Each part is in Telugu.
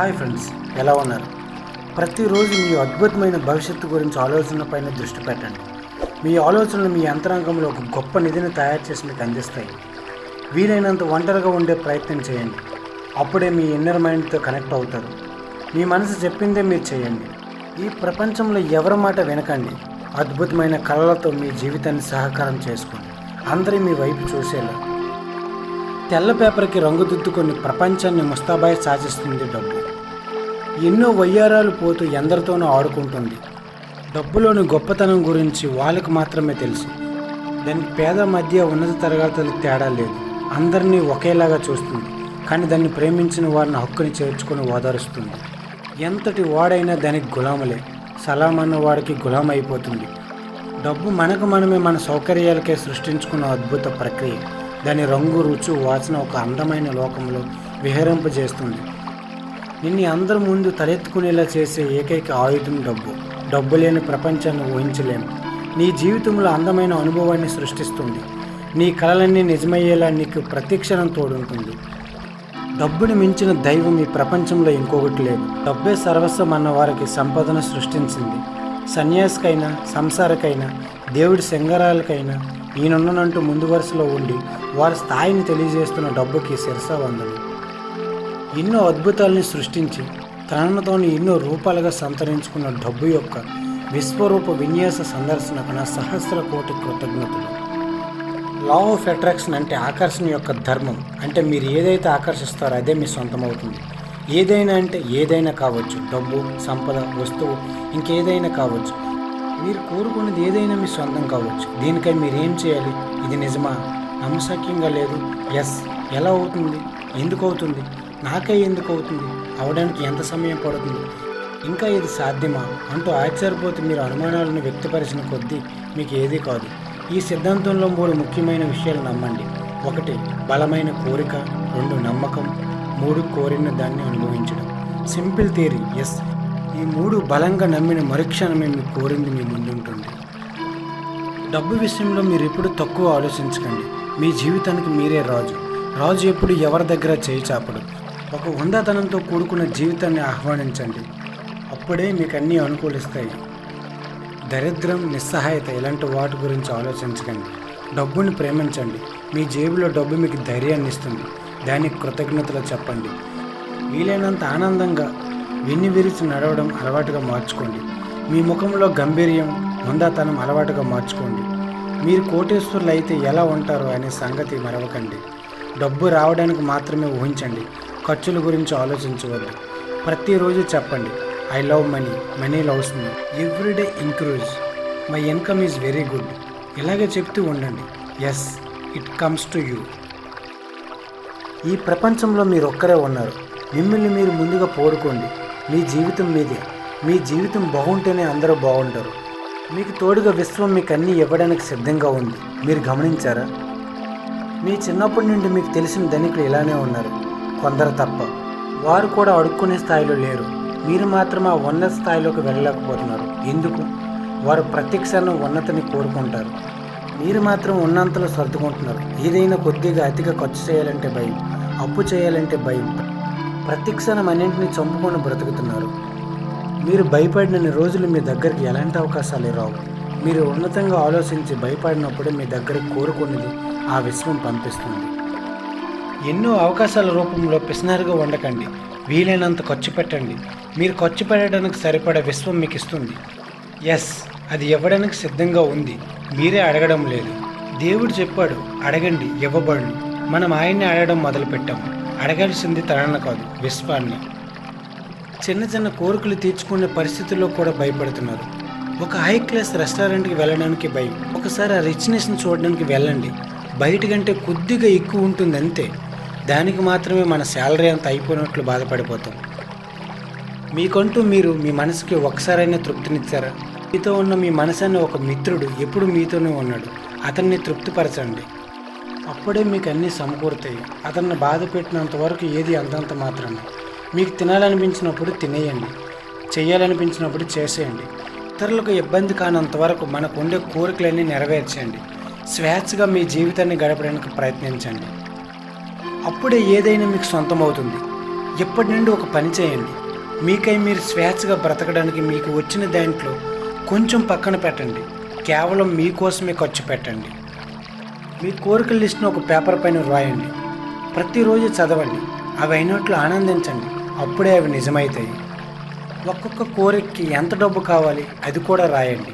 హాయ్ ఫ్రెండ్స్ ఎలా ఉన్నారు? ప్రతిరోజు మీ అద్భుతమైన భవిష్యత్తు గురించి ఆలోచన పైన దృష్టి పెట్టండి. మీ ఆలోచనలు మీ యంత్రాంగంలో ఒక గొప్ప నిధిని తయారు చేసి మీకు అందిస్తాయి. వీలైనంత ఒంటరిగా ఉండే ప్రయత్నం చేయండి. అప్పుడే మీ ఇన్నర్ మైండ్తో కనెక్ట్ అవుతారు. మీ మనసు చెప్పిందే మీరు చేయండి. ఈ ప్రపంచంలో ఎవరి మాట వినకండి. అద్భుతమైన కళలతో మీ జీవితాన్ని సహకారం చేసుకోండి. అందరి మీ వైపు చూసేలా. తెల్ల పేపర్కి రంగుదిద్దుకొని ప్రపంచాన్ని ముస్తాబాయి సాధిస్తుంది డబ్బు. ఎన్నో వయ్యారాలు పోతూ ఎందరితోనూ ఆడుకుంటుంది. డబ్బులోని గొప్పతనం గురించి వాళ్ళకు మాత్రమే తెలుసు. దానికి పేద మధ్య ఉన్నత తరగతులకు తేడా లేదు. అందరినీ ఒకేలాగా చూస్తుంది. కానీ దాన్ని ప్రేమించిన వారిని హక్కుని చేర్చుకొని ఓదారుస్తుంది. ఎంతటి వాడైనా దానికి గులాములే. సలాం అన్న వాడికి గులాం అయిపోతుంది డబ్బు మనకు మనమే మన సౌకర్యాలకే సృష్టించుకున్న అద్భుత ప్రక్రియ. దాని రంగు రుచు వాసన ఒక అందమైన లోకంలో విహరింపజేస్తుంది. నిన్ను అందరి ముందు తలెత్తుకునేలా చేసే ఏకైక ఆయుధం డబ్బు. డబ్బు లేని ప్రపంచాన్ని ఊహించలేము. నీ జీవితంలో అందమైన అనుభవాన్ని సృష్టిస్తుంది. నీ కళలన్నీ నిజమయ్యేలా నీకు ప్రతిక్షణం తోడుంటుంది. డబ్బుని మించిన దైవం ఈ ప్రపంచంలో ఇంకొకటి లేదు. డబ్బే సర్వస్వం అన్న వారికి సంపదను సృష్టించింది. సన్యాసికైనా సంసారకైనా దేవుడి శంగరాలకైనా ఈయనున్ననంటూ ముందు వరుసలో ఉండి వారి స్థాయిని తెలియజేస్తున్న డబ్బుకి శిరసావందనం ఎన్నో అద్భుతాల్ని సృష్టించి తనతోని ఎన్నో రూపాలుగా సంతరించుకున్న డబ్బు యొక్క విశ్వరూప విన్యాస సందర్శనకు నా సహస్ర కోటి కృతజ్ఞతలు. లా ఆఫ్ అట్రాక్షన్ అంటే ఆకర్షణ యొక్క ధర్మం. అంటే మీరు ఏదైతే ఆకర్షిస్తారో అదే మీ సొంతమవుతుంది. ఏదైనా అంటే ఏదైనా కావచ్చు. డబ్బు సంపద వస్తువు ఇంకేదైనా కావచ్చు. మీరు కోరుకున్నది ఏదైనా మీ సొంతం కావచ్చు. దీనికై మీరు ఏం చేయాలి? ఇది నిజమా? నమ్మశక్యంగా లేదు. ఎస్. ఎలా అవుతుంది? ఎందుకు అవుతుంది? నాకే ఎందుకు అవుతుంది? అవడానికి ఎంత సమయం పడుతుంది? ఇంకా ఇది సాధ్యమా? అంటూ ఆశ్చర్యపోతే మీరు అనుమానాలను వ్యక్తపరిచిన కొద్దీ మీకు ఏది కాదు. ఈ సిద్ధాంతంలో మూడు ముఖ్యమైన విషయాలు నమ్మండి. ఒకటి బలమైన కోరిక. రెండు నమ్మకం. మూడు కోరిన దాన్ని అనుభవించడం. Simple theory. ఎస్. ఈ మూడు బలంగా నమ్మిన మరుక్షణమే మీ కోరింది మీ ముందుంటుంది. డబ్బు విషయంలో మీరు ఎప్పుడు తక్కువ ఆలోచించకండి. మీ జీవితానికి మీరే రాజు. రాజు ఎప్పుడు ఎవరి దగ్గర చేయి చాపడు. ఒక వందతనంతో కూడుకున్న జీవితాన్ని ఆహ్వానించండి. అప్పుడే మీకు అన్నీ అనుకూలిస్తాయి. దరిద్రం నిస్సహాయత ఇలాంటి వాటి గురించి ఆలోచించకండి. డబ్బుని ప్రేమించండి. మీ జేబులో డబ్బు మీకు ధైర్యాన్ని ఇస్తుంది. దానికి కృతజ్ఞతలు చెప్పండి. వీలైనంత ఆనందంగా వెన్ను విరిచి నడవడం అలవాటుగా మార్చుకోండి. మీ ముఖంలో గంభీర్యం హుందాతనం అలవాటుగా మార్చుకోండి. మీరు కోటేశ్వరులు అయితే ఎలా ఉంటారో అనే సంగతి మరవకండి. డబ్బు రావడానికి మాత్రమే ఊహించండి. ఖర్చుల గురించి ఆలోచించవద్దు. ప్రతిరోజు చెప్పండి. I love money. Money loves me. Everyday increase. My income is very good. ఇలాగే చెప్తూ ఉండండి. Yes it comes to you. ఈ ప్రపంచంలో మీరు ఒక్కరే ఉన్నారు. మిమ్మల్ని మీరు ముందుగా పోడుకోండి మీ జీవితం మీదే. మీ జీవితం బాగుంటేనే అందరూ బాగుంటారు. మీకు తోడుగా విశ్వం మీకు అన్నీ ఇవ్వడానికి సిద్ధంగా ఉంది. మీరు గమనించారా? మీ చిన్నప్పటి నుండి మీకు తెలిసిన ధనికులు ఇలానే ఉన్నారు. కొందరు తప్ప. వారు కూడా అడుక్కునే స్థాయిలో లేరు. మీరు మాత్రం ఆ ఉన్నత స్థాయిలోకి వెళ్ళలేకపోతున్నారు. ఎందుకు? వారు ప్రత్యక్షాన్ని ఉన్నతిని కోరుకుంటారు. మీరు మాత్రం ఉన్నంతలో సర్దుకుంటున్నారు. ఏదైనా కొద్దిగా అతిగా ఖర్చు చేయాలంటే భయం. అప్పు చేయాలంటే భయం. ప్రత్యక్షణం అన్నింటినీ చంపుకొని బ్రతుకుతున్నారు. మీరు భయపడినన్ని రోజులు మీ దగ్గరికి ఎలాంటి అవకాశాలు రావు. మీరు ఉన్నతంగా ఆలోచించి భయపడినప్పుడే మీ దగ్గరికి కోరుకున్నది ఆ విశ్వం పంపిస్తుంది. ఎన్నో అవకాశాల రూపంలో పిసినారుగా ఉండకండి వీలైనంత ఖర్చు పెట్టండి. మీరు ఖర్చు పెట్టడానికి సరిపడే విశ్వం మీకు ఇస్తుంది. ఎస్ అది ఇవ్వడానికి సిద్ధంగా ఉంది. మీరే అడగడం లేదు. దేవుడు చెప్పాడు అడగండి ఇవ్వబడును. మనం ఆయన్ని అడగడం మొదలుపెట్టాము. అడగాల్సింది తనను కాదు విశ్వాన్ని. చిన్న చిన్న కోరికలు తీర్చుకునే పరిస్థితుల్లో కూడా భయపడుతున్నారు. ఒక హై క్లాస్ రెస్టారెంట్కి వెళ్ళడానికి భయం. ఒకసారి ఆ రిచ్నెస్ని చూడడానికి వెళ్ళండి. బయట కంటే కొద్దిగా ఎక్కువ ఉంటుంది అంతే. దానికి మాత్రమే మన శాలరీ అంత అయిపోయినట్లు బాధపడిపోతాం. మీకంటూ మీరు మీ మనసుకి ఒకసారైనా తృప్తినిచ్చారా? మీతో ఉన్న మీ మనసు అనే ఒక మిత్రుడు ఎప్పుడు మీతోనే ఉన్నాడు. అతన్ని తృప్తిపరచండి. అప్పుడే మీకు అన్నీ సమకూరుతాయి. అతన్ని బాధ పెట్టినంత వరకు ఏది అంతంత మాత్రమే. మీకు తినాలనిపించినప్పుడు తినేయండి. చేయాలనిపించినప్పుడు చేసేయండి. ఇతరులకు ఇబ్బంది కానంత వరకు మనకు ఉండే కోరికలన్నీ నెరవేర్చండి స్వేచ్ఛగా మీ జీవితాన్ని గడపడానికి ప్రయత్నించండి. అప్పుడే ఏదైనా మీకు సొంతం అవుతుంది ఇప్పటి నుండి ఒక పని చేయండి. మీకై మీరు స్వేచ్ఛగా బ్రతకడానికి మీకు వచ్చిన దాంట్లో కొంచెం పక్కన పెట్టండి. కేవలం మీకోసమే ఖర్చు పెట్టండి. మీ కోరికల లిస్ట్ను ఒక పేపర్ పైన రాయండి ప్రతిరోజు చదవండి. అవి అయినట్లు ఆనందించండి. అప్పుడే అవి నిజమవుతాయి ఒక్కొక్క కోరికకి ఎంత డబ్బు కావాలి అది కూడా రాయండి.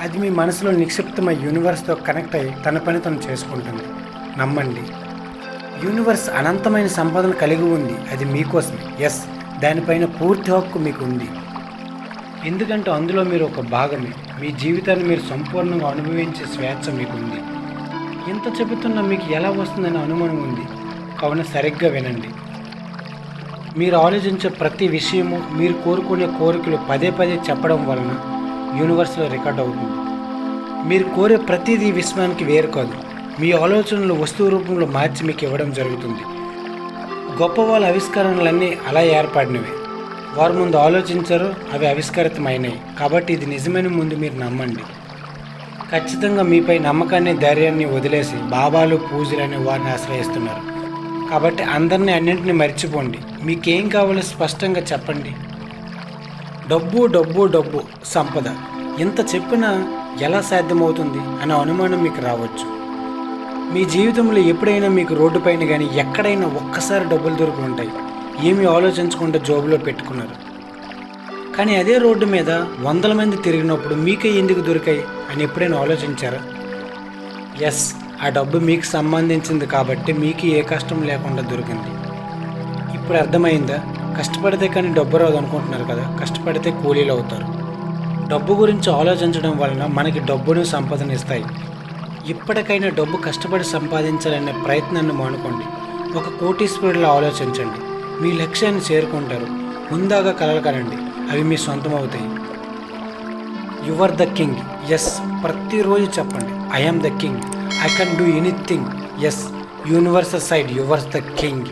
అది మీ మనసులో నిక్షిప్తమై యూనివర్స్తో కనెక్ట్ అయ్యి తన పని తను చేసుకుంటుంది. నమ్మండి. యూనివర్స్ అనంతమైన సంపదను కలిగి ఉంది. అది మీకోసమే. ఎస్ దానిపైన పూర్తి హక్కు మీకు ఉంది ఎందుకంటే అందులో మీరు ఒక భాగమే. మీ జీవితాన్ని మీరు సంపూర్ణంగా అనుభవించే స్వేచ్ఛ మీకు ఉంది ఇంత చెబుతున్నా మీకు ఎలా వస్తుందనే అనుమానం ఉంది. కావున సరిగ్గా వినండి. మీరు ఆలోచించే ప్రతి విషయము మీరు కోరుకునే కోరికలు పదే పదే చెప్పడం వలన యూనివర్స్లో రికార్డ్ అవుతుంది. మీరు కోరే ప్రతిదీ విశ్వానికి వేరు కాదు. మీ ఆలోచనలు వస్తువు రూపంలో మార్చి మీకు ఇవ్వడం జరుగుతుంది. గొప్ప వాళ్ళ ఆవిష్కరణలన్నీ అలా ఏర్పడినవి. వారు ముందు ఆలోచించారు అవి ఆవిష్కరితమైనవి కాబట్టి ఇది నిజమైన ముందు మీరు నమ్మండి. ఖచ్చితంగా మీపై నమ్మకాన్ని ధైర్యాన్ని వదిలేసి బాబాలు పూజలు అనే వారిని ఆశ్రయిస్తున్నారు. కాబట్టి అందరినీ అన్నింటినీ మర్చిపోండి. మీకేం కావాలో స్పష్టంగా చెప్పండి. డబ్బు డబ్బు డబ్బు సంపద. ఇంత చెప్పినా ఎలా సాధ్యమవుతుంది అనే అనుమానం మీకు రావచ్చు. మీ జీవితంలో ఎప్పుడైనా మీకు రోడ్డుపైన కానీ ఎక్కడైనా ఒక్కసారి డబ్బులు దొరికి ఉంటాయి. ఏమీ ఆలోచించకుండా జోబులో పెట్టుకున్నారు. కానీ అదే రోడ్డు మీద వందల మంది తిరిగినప్పుడు మీకే ఎందుకు దొరికాయి అని ఎప్పుడైనా ఆలోచించారా? ఎస్ ఆ డబ్బు మీకు సంబంధించింది కాబట్టి మీకు ఏ కష్టం లేకుండా దొరికింది. ఇప్పుడు అర్థమైందా? కష్టపడితే కానీ డబ్బు రాదు అనుకుంటున్నారు కదా కష్టపడితే కూలీలు అవుతారు. డబ్బు గురించి ఆలోచించడం వలన మనకి డబ్బును సంపదనిస్తాయి ఇప్పటికైనా డబ్బు కష్టపడి సంపాదించాలనే ప్రయత్నాన్ని మానుకోండి. ఒక కోటీశ్వరులా ఆలోచించండి. మీ లక్ష్యాన్ని చేరుకుంటారు. ముందాగా కలలు కనండి. అవి మీ సొంతం అవుతాయి యువర్ ద కింగ్ ఎస్ ప్రతిరోజు చెప్పండి. I'm the king I can do anything yes universal side yours the king